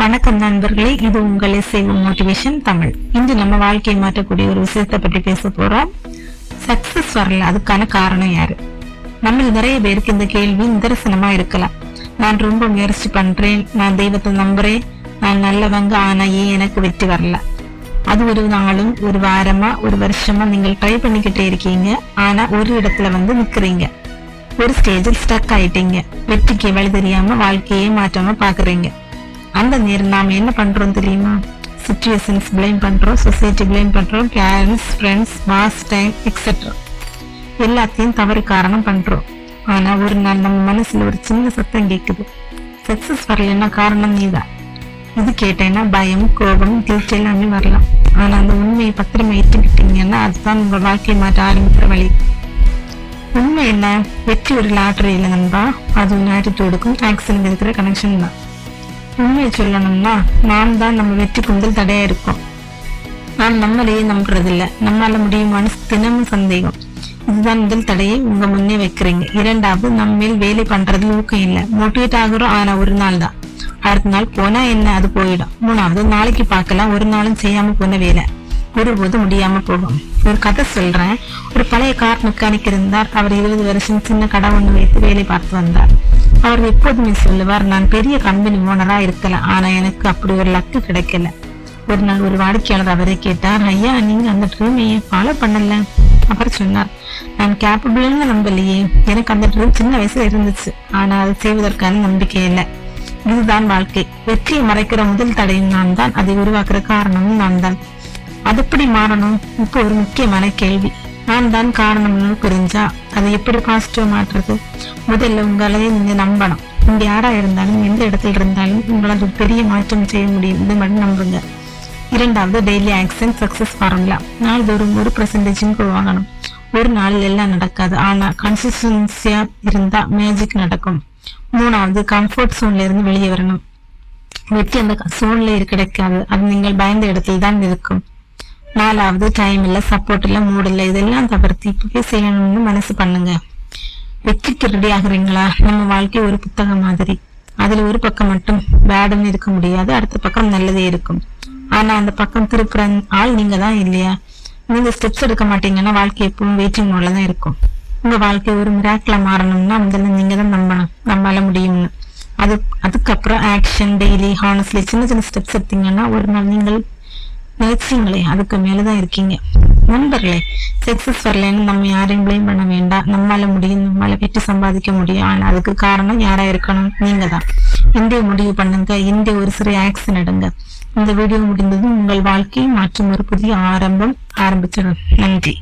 வணக்கம் நண்பர்களே இது உங்கள் செய்யும் மோட்டிவேஷன் தமிழ். இன்று நம்ம வாழ்க்கையை மாற்றக்கூடிய ஒரு விஷயத்தை பற்றி பேச போறோம். சக்சஸ் வரல அதுக்கான காரணம் யாரு? நம்ம நிறைய பேருக்கு இந்த கேள்வி நிதர்சனமா இருக்கலாம். நான் ரொம்ப முயற்சி பண்றேன் நான் தெய்வத்தை நம்புறேன் நான் நல்லவங்க ஆனா ஏன் எனக்கு வெற்றி வரல? அது ஒரு நாளும் ஒரு வாரமா ஒரு வருஷமா நீங்கள் ட்ரை பண்ணிக்கிட்டே இருக்கீங்க. ஆனா ஒரு இடத்துல வந்து நிக்கிறீங்க. ஒரு ஸ்டேஜில் ஸ்டக் ஆயிட்டீங்க. வெற்றிக்கு வழி தெரியாம வாழ்க்கையே மாற்றாம பாக்குறீங்க. அந்த நேரம் நாம் என்ன பண்ணுறோம் தெரியுமா? சுச்சுவேஷன்ஸ் பிளேம் பண்ணுறோம் சொசைட்டி பிளேம் பண்ணுறோம் parents friends boss time etcetera எல்லாத்தையும் தவறு காரணம் பண்ணுறோம் ஆனால் ஒரு நாள் நம்ம மனசில் ஒரு சின்ன சத்தம் கேட்குது சக்சஸ் வரலன்னா காரணம் நீ தான் இது கேட்டேன்னா பயம் கோபம் கில்ட் எல்லாமே வரலாம். ஆனால் அந்த உண்மையை பத்திரமா ஏற்றுக்கிட்டீங்கன்னா அதுதான் உங்கள் வாழ்க்கையை மாற்ற ஆரம்பிக்கிற வழி. உண்மை என்ன? வெற்றி ஒரு லாட்டரி இல்லை நண்பா. அது உன் ஆட்டிடியூடுக்கும் ஆக்சன் இருக்கிற கனெக்ஷன் தான். உண்மையை சொல்லணும்னா நாம் தான் நம்ம வெற்றி முதல் தடையா இருக்கோம். நாம் நம்மளையே நம்புறதில்ல. நம்மளால முடியுமான்னு தினமும் சந்தேகம். இதுதான் முதல் தடையை உங்க முன்னே வைக்கிறீங்க. இரண்டாவது நம்ம மேல் வேலை பண்றது ஊக்கம் இல்லை. மோட்டிவேட் ஆகுறோம் ஆனா ஒரு நாள் தான். அடுத்த நாள் போனா என்ன அது போயிடும். மூணாவது நாளைக்கு பார்க்கலாம். ஒரு நாளும் செய்யாம போன வேலை. ஒருபோது முடியாம போகும். ஒரு கதை சொல்றேன். ஒரு பழைய கார் மெக்கானிக் இருந்தார். அவர் இருபது வருஷம் சின்ன கடை ஒன்று வைத்து வேலை பார்த்து வந்தார். அவர் எப்போதுமே சொல்லுவார் நான் பெரிய கம்பெனி ஓனரா இருக்கலாம் ஆனா எனக்கு அப்படி ஒரு லக்கு கிடைக்கல. ஒரு நாள் ஒரு வாடிக்கையாளர் அவரை கேட்டார் ஐயா நீங்க அந்த ட்ரீமையை ஃபாலோ பண்ணல. அவர் சொன்னார் நான் கேப்பபிள்னு நம்பலையே. எனக்கு அந்த ட்ரீம் சின்ன வயசுல இருந்துச்சு ஆனா அதை செய்வதற்கான நம்பிக்கை இல்லை. இதுதான் வாழ்க்கை. வெற்றியை மறைக்கிற முதல் தடையும் நான் தான். அதை உருவாக்குற காரணமும் நான் தான். அது எப்படி மாறணும்? இப்போ ஒரு முக்கியமான கேள்வி. நான் தான் காரணம்னு புரிஞ்சா அதை எப்படி பாசிட்டிவ் மாற்றுறது? முதல்ல உங்களை நீங்க நம்பணும். நீங்கள் யாரா இருந்தாலும் எந்த இடத்துல இருந்தாலும் உங்களால் ஒரு பெரிய மாற்றம் செய்ய முடியும். இது மட்டும் நம்புங்க. இரண்டாவது டெய்லி ஆக்ஷன் சக்சஸ் ஃபார்முலா நாள்தோறும் ஒரு பர்சன்டேஜும் வாங்கணும். ஒரு நாளில் எல்லாம் நடக்காது. ஆனா கன்சிஸ்டன்சியா இருந்தா மேஜிக் நடக்கும். மூணாவது கம்ஃபர்ட் சோன்ல இருந்து வெளியே வரணும். வெற்றி அந்த சோன்ல கிடைக்காது. அது நீங்கள் பயந்த இடத்தில் தான் இருக்கும். நாலாவது டைம் இல்ல சப்போர்ட் இல்ல மூட் இதெல்லாம் தவிர்த்து இப்பவே செய்யணும்னு மனசு பண்ணுங்க. வெற்றிக்கு ரெடி ஆகுறீங்களா? நம்ம வாழ்க்கை ஒரு புத்தகம் மாதிரி. அதுல ஒரு பக்கம் மட்டும் பேடுன்னு இருக்க முடியாது அடுத்த பக்கம் நல்லதே இருக்கும். ஆனா அந்த பக்கம் திருப்புற ஆள் நீங்க தான் இல்லையா? நீங்க ஸ்டெப்ஸ் எடுக்க மாட்டீங்கன்னா வாழ்க்கை எப்பவும் வெயிட்டிங் மோட்ல தான் இருக்கும். உங்க வாழ்க்கை ஒரு மிராக்கில் மாறணும்னா முதல்ல நீங்க தான் நம்பணும் நம்மளால முடியும்னு. அது அதுக்கப்புறம் ஆக்ஷன் டெய்லி ஹானஸ்ட்லி சின்ன சின்ன ஸ்டெப்ஸ் எடுத்தீங்கன்னா ஒரு நாள் நீங்கள் நினைச்சீங்களே அதுக்கு மேலதான் இருக்கீங்க. நண்பர்களே சக்சஸ் வரலன்னு நம்ம யாரையும் பிளேம் பண்ண வேண்டாம். நம்மளால முடியும் நம்மளால வெற்றி சம்பாதிக்க முடியும். ஆனா அதுக்கு காரணம் யாரா இருக்கணும்? நீங்க தான் இந்திய முடிவு பண்ணுங்க. இந்திய ஒரு சிறு ஆக்ஷன் எடுங்க. இந்த வீடியோ முடிந்ததும் உங்கள் வாழ்க்கையை மாற்றும் ஒரு புதிய ஆரம்பம் ஆரம்பிச்சிடும் நன்றி.